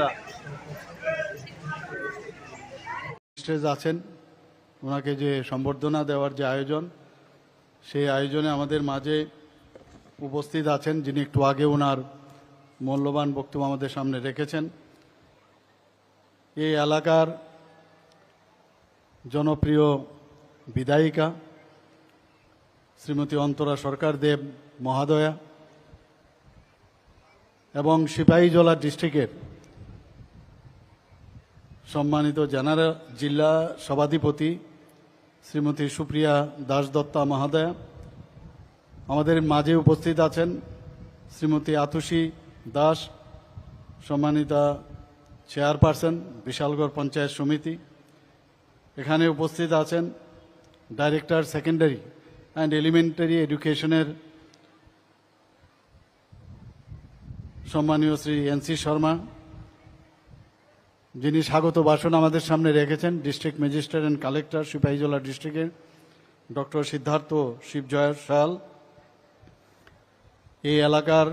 না। স্টেজ আছেন, ওনাকে যে সম্বর্ধনা দেওয়ার যে আয়োজন, সেই আয়োজনে আমাদের মাঝে উপস্থিত আছেন, যিনি একটু আগে ওনার মূল্যবান বক্তব্য আমাদের সামনে রেখেছেন। এই এলাকার জনপ্রিয় বিধায়িকা শ্রীমতী অন্তরা সরকার দেব মহাদয়া এবং সিপাহীজলা ডিস্ট্রিক্টের সম্মানিত জেনারেল জিল্লা সভাধিপতি শ্রীমতী সুপ্রিয়া দাস দত্তা মহাদয়া, আমাদের মাঝে উপস্থিত আছেন শ্রীমতী আতুষী দাস, সম্মানিতা চেয়ারপারসন, বিশালগড় পঞ্চায়েত সমিতি। এখানে উপস্থিত আছেন ডাইরেক্টর সেকেন্ডারি অ্যান্ড এলিমেন্টারি এডুকেশনের সম্মানীয় শ্রী এনসি শর্মা, যিনি স্বাগত ভাষণ আমাদের সামনে রেখেছেন, district magistrate and collector, Sepahijala ডিস্ট্রিক্টের ডক্টর সিদ্ধার্থ শিবজয় শাল এই এলাকার,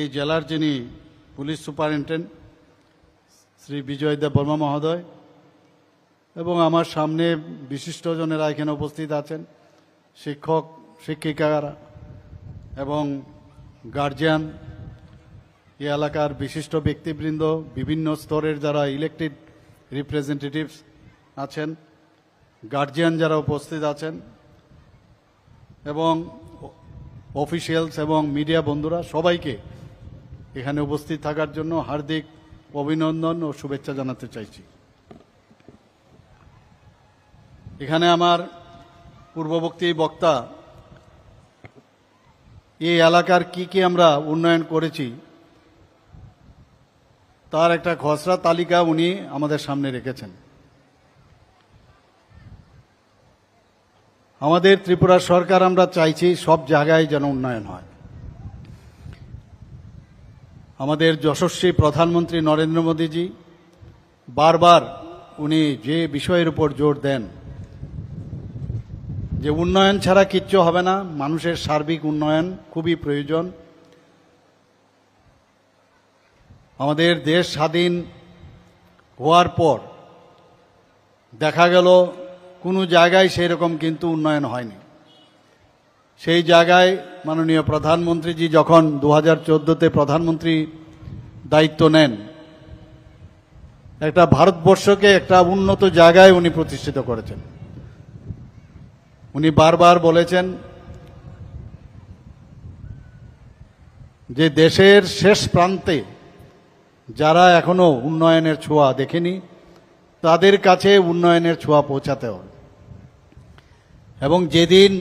এই জেলার যিনি পুলিশ সুপারিনটেন্ডেন্ট, শ্রী বিজয় দেব বর্মা মহোদয় এবং আমার সামনে বিশিষ্টজনেরা এখানে উপস্থিত আছেন, শিক্ষক, শিক্ষিকারা এবং গার্জিয়ান এই এলাকার বিশিষ্ট ব্যক্তিবৃন্দ, বিভিন্ন স্তরের যারা ইলেকটেড রিপ্রেজেন্টেটিভস আছেন গার্জিয়ান যারা উপস্থিত আছেন, এবং অফিসিয়ালস এবং মিডিয়া বন্ধুরা সবাইকে এখানে উপস্থিত থাকার জন্য হার্দিক অভিনন্দন ও শুভেচ্ছা জানাতে চাইছি। এখানে আমার পূর্ববর্তী বক্তা, এই এলাকার কি কি আমরা উন্নয়ন করেছি তার একটা খসড়া তালিকা উনি আমাদের সামনে রেখেছেন। আমাদের ত্রিপুরা সরকার আমরা চাইছি সব জায়গায় যেন উন্নয়ন হয়। আমাদের যশস্বী প্রধানমন্ত্রী নরেন্দ্র মোদীজি বারবার উনি যে বিষয়ের উপর জোর দেন, যে উন্নয়ন ছাড়া কিচ্ছু হবে না, মানুষের সার্বিক উন্নয়ন খুবই প্রয়োজন। আমাদের দেশ স্বাধীন হওয়ার পর দেখা গেল কোনো জায়গায় সেই রকম কিন্তু উন্নয়ন হয়নি। সেই জায়গায় মাননীয় প্রধানমন্ত্রীজি যখন দু হাজার চোদ্দোতে প্রধানমন্ত্রী দায়িত্ব নেন, একটা ভারতবর্ষকে একটা উন্নত জায়গায় উনি প্রতিষ্ঠিত করেছেন। উনি বারবার বলেছেন যে দেশের শেষ প্রান্তে যারা এখনও উন্নয়নের ছোঁয়া দেখেনি, তাদের কাছে উন্নয়নের ছোঁয়া পৌঁছাতে হবে এবং যেদিন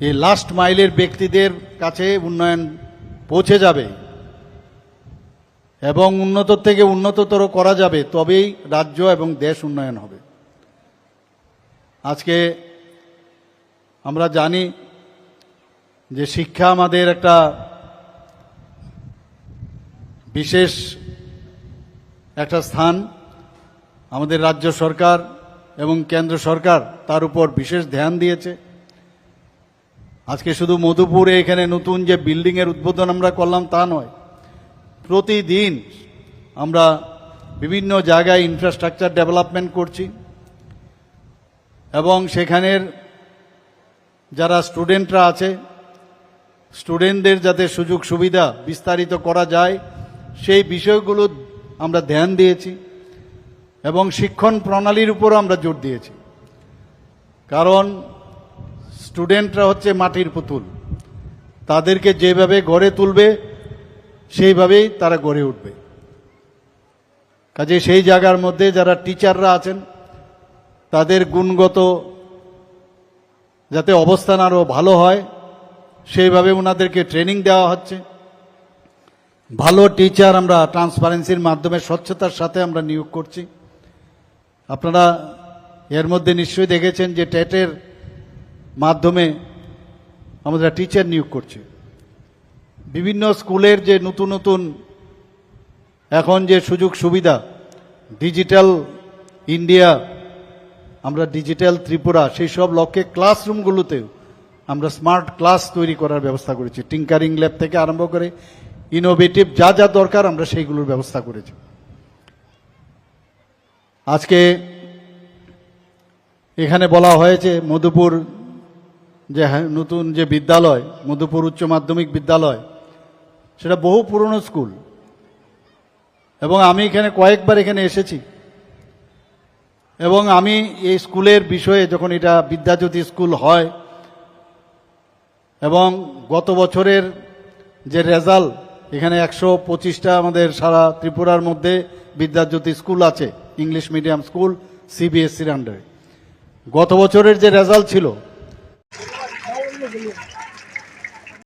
এই লাস্ট মাইলের ব্যক্তিদের কাছে উন্নয়ন পৌঁছে যাবে এবং উন্নত থেকে উন্নততর করা যাবে, তবেই রাজ্য এবং দেশ উন্নয়ন হবে। আজকে আমরা জানি যে শিক্ষা আমাদের একটা বিশেষ একটা স্থান আমাদের রাজ্য সরকার এবং কেন্দ্র সরকার তার উপর বিশেষ ধ্যান দিয়েছে। আজকে শুধু মধুপুরে এখানে নতুন যে বিল্ডিংয়ের উদ্বোধন আমরা করলাম তা নয়, প্রতিদিন আমরা বিভিন্ন জায়গায় ইনফ্রাস্ট্রাকচার ডেভেলপমেন্ট করছি এবং সেখানের যারা স্টুডেন্টরা আছে স্টুডেন্টদের যাতে সুযোগ সুবিধা বিস্তারিত করা যায় সেই বিষয়গুলো আমরা ধ্যান দিয়েছি এবং শিক্ষণ প্রণালীর উপরও আমরা জোর দিয়েছি। কারণ স্টুডেন্টরা হচ্ছে মাটির পুতুল। তাদেরকে যেভাবে গড়ে তুলবে, সেইভাবেই তারা গড়ে উঠবে। কাজে সেই জায়গার মধ্যে যারা টিচাররা আছেন, তাদের গুণগত যাতে অবস্থান আরও ভালো হয়, সেইভাবে ওনাদেরকে ট্রেনিং দেওয়া হচ্ছে। ভালো টিচার আমরা ট্রান্সপারেন্সির মাধ্যমে, স্বচ্ছতার সাথে আমরা নিয়োগ করছি। আপনারা এর মধ্যে নিশ্চয়ই দেখেছেন যে টেটের মাধ্যমে আমরা টিচার নিয়োগ করছি। বিভিন্ন স্কুলের যে নতুন নতুন এখন যে সুযোগ সুবিধা ডিজিটাল ইন্ডিয়া আমরা ডিজিটাল ত্রিপুরা, সেই সব লক্ষ্যে ক্লাসরুমগুলোতেও আমরা স্মার্ট ক্লাস তৈরি করার ব্যবস্থা করেছি। টিঙ্কারিং ল্যাব থেকে আরম্ভ করে ইনোভেটিভ যা যা দরকার আমরা সেইগুলোর ব্যবস্থা করেছি। আজকে এখানে বলা হয়েছে মধুপুর যে হ্যাঁ, নতুন যে বিদ্যালয় মধুপুর উচ্চ মাধ্যমিক বিদ্যালয় সেটা বহু পুরনো স্কুল। এবং আমি এখানে কয়েকবার এখানে এসেছি। এবং আমি এই স্কুলের বিষয়ে যখন এটা বিদ্যাজ্যোতি স্কুল হয় এবং গত বছরের যে রেজাল্ট এখানে একশো পঁচিশটা আমাদের সারা ত্রিপুরার মধ্যে বিদ্যাজ্যোতি স্কুল আছে, ইংলিশ মিডিয়াম স্কুল সিবিএসসির আন্ডারে গত বছরের যে রেজাল্ট ছিল